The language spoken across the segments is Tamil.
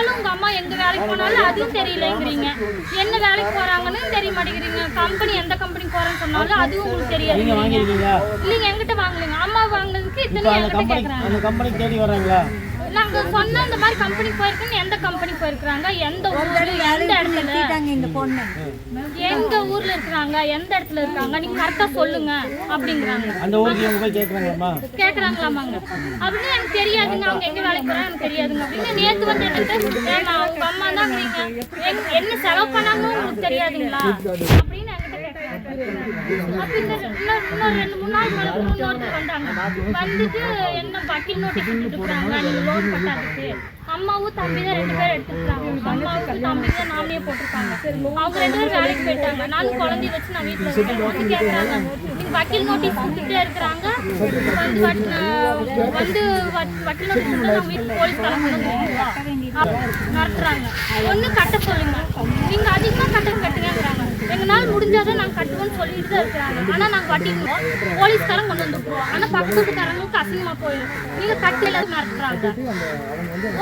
போனாலும் உங்க அம்மா எங்க வேலைக்கு போனாலும் அதுவும் தெரியலங்கிறீங்க. என்ன வேலைக்கு போறாங்கன்னு தெரிய மாட்டேங்கிறீங்க. கம்பெனி எந்த கம்பெனிக்கு போறேன்னு சொன்னாலும் அதுவும் உங்களுக்கு தெரியாது நீங்க இல்லைங்க எங்கிட்ட வாங்கலைங்க. அம்மா வாங்கினதுக்கு இத்தனை என்கிட்ட கம்பெனி கேக்குறாங்க அந்த கம்பெனிக்கு தேடி வர்றாங்களா நாங்க சொன்ன இந்த மாதிரி கம்பெனி போயிருக்குன்னு எந்த கம்பெனி போயிருக்காங்க எந்த ஊர்ல எந்த இடத்துல? இந்த பொண்ணு. எங்க ஊர்ல இருக்காங்க எந்த இடத்துல இருக்காங்க? நீங்க கரெக்டா சொல்லுங்க அப்படிங்கிறாங்க. அந்த போய் கேட்குறாங்கம்மா கேக்குறாங்களாமாங்க அப்படின்னு எனக்கு தெரியாதுங்க. அவங்க எங்க வேலைக்கு போறாங்க எனக்கு தெரியாதுங்க. அப்படின்னு நேத்து வந்து என்கிட்ட உங்க அம்மா தான் என்ன செலவு பண்ணாம உங்களுக்கு தெரியாதுங்களா? அப்படின்னு அப்ப இந்த ரெண்டு மூணு நாள் இன்னொருத்தர் வந்தாங்க வந்துட்டு என்ன வக்கீல் நோட்டீஸ் கொடுத்துருக்காங்க லோன் கட்டாதுக்கு அம்மாவும் தம்பி தான் ரெண்டு பேரும் எடுத்துக்கிறாங்க அம்மாவுக்கு தம்பி தான் நாமினே போட்டிருக்காங்க அவங்க ரெண்டு பேரும் வேலைக்கு போயிட்டாங்க நானும் குழந்தைய வச்சு நான் வீட்டில் இருக்கேன் வந்து கேக்குறாங்க வக்கீல் நோட்டீஸ் கொடுத்துட்டே இருக்கிறாங்க வந்து வந்து வக்கீல் நோட்டீஸ் கொடுத்தா நம்ம வீட்டுக்கு போலீஸ் கலந்து நடத்துறாங்க ஒண்ணு கட்ட சொல்லுங்க நீங்க அதிகமா கட்ட எங்களால முடிஞ்சாதான் நாங்க கட்டுவோம்னு சொல்லிட்டு தான் இருக்கிறாங்க. ஆனா நாங்க வட்டிக்குவோம் போலீஸ்காரங்க கொண்டு வந்துருவோம் ஆனா பக்கத்துக்காரங்களுக்கு அசிங்கமா போயிடும். நீங்க கட்டில நடத்துறாங்க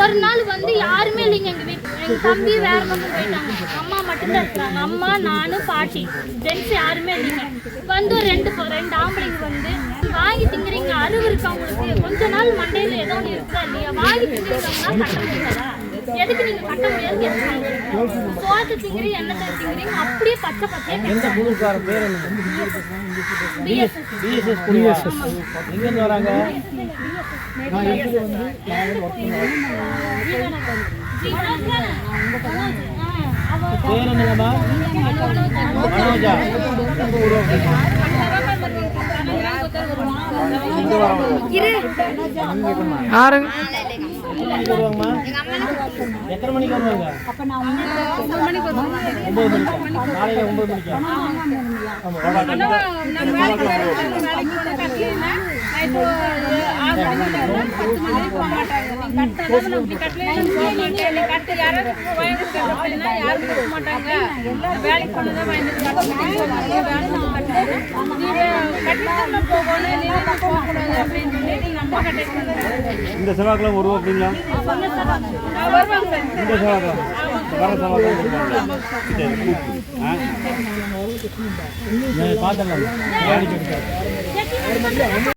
ஒரு நாள் வந்து யாருமே இல்லைங்க எங்க வீட்டு எங்க தம்பி வேற பக்கம் போயிட்டாங்க. அம்மா மட்டும்தான் இருக்கிறாங்க. அம்மா நானும் பாட்டி ஜென்ஸ் யாருமே இல்லைங்க. வந்து ஒரு ரெண்டு ரெண்டு ஆம்பளைங்க வந்து வாங்கி திங்குறீங்க. அறிவு இருக்கா உங்களுக்கு? கொஞ்ச நாள் மண்டையில ஏதோ ஒன்று இருக்குதா இல்லையா? வாங்கி திங்குறீங்கன்னா கட்ட முடியாதா எதுக்கு நீங்க கட்ட முடியாது கேட்குறாங்க சோத்து திங்குறீங்க எண்ணெய் திங்குறீங்க அப்படியே பச்சை பச்சையா எந்த குழுக்கார பேர் என்ன? பிஎஸ்எஸ் பிஎஸ்எஸ் குழுவா எங்கேருந்து வராங்க? பேர் என்னங்கம்மா மனோஜா. எத்தனை மணிக்கு வருவாங்கம்மா எத்தனை மணிக்கு வருவாங்க ஒன்பது மணிக்கா காலையில் ஒன்பது இந்த செவ்வாய்க்கிழமை வருவோம் அப்படிங்களா? இந்த செவ்வாய்க்கிழமை. வர செவ்வாய்க்கிழமை பார்த்துடலாம்.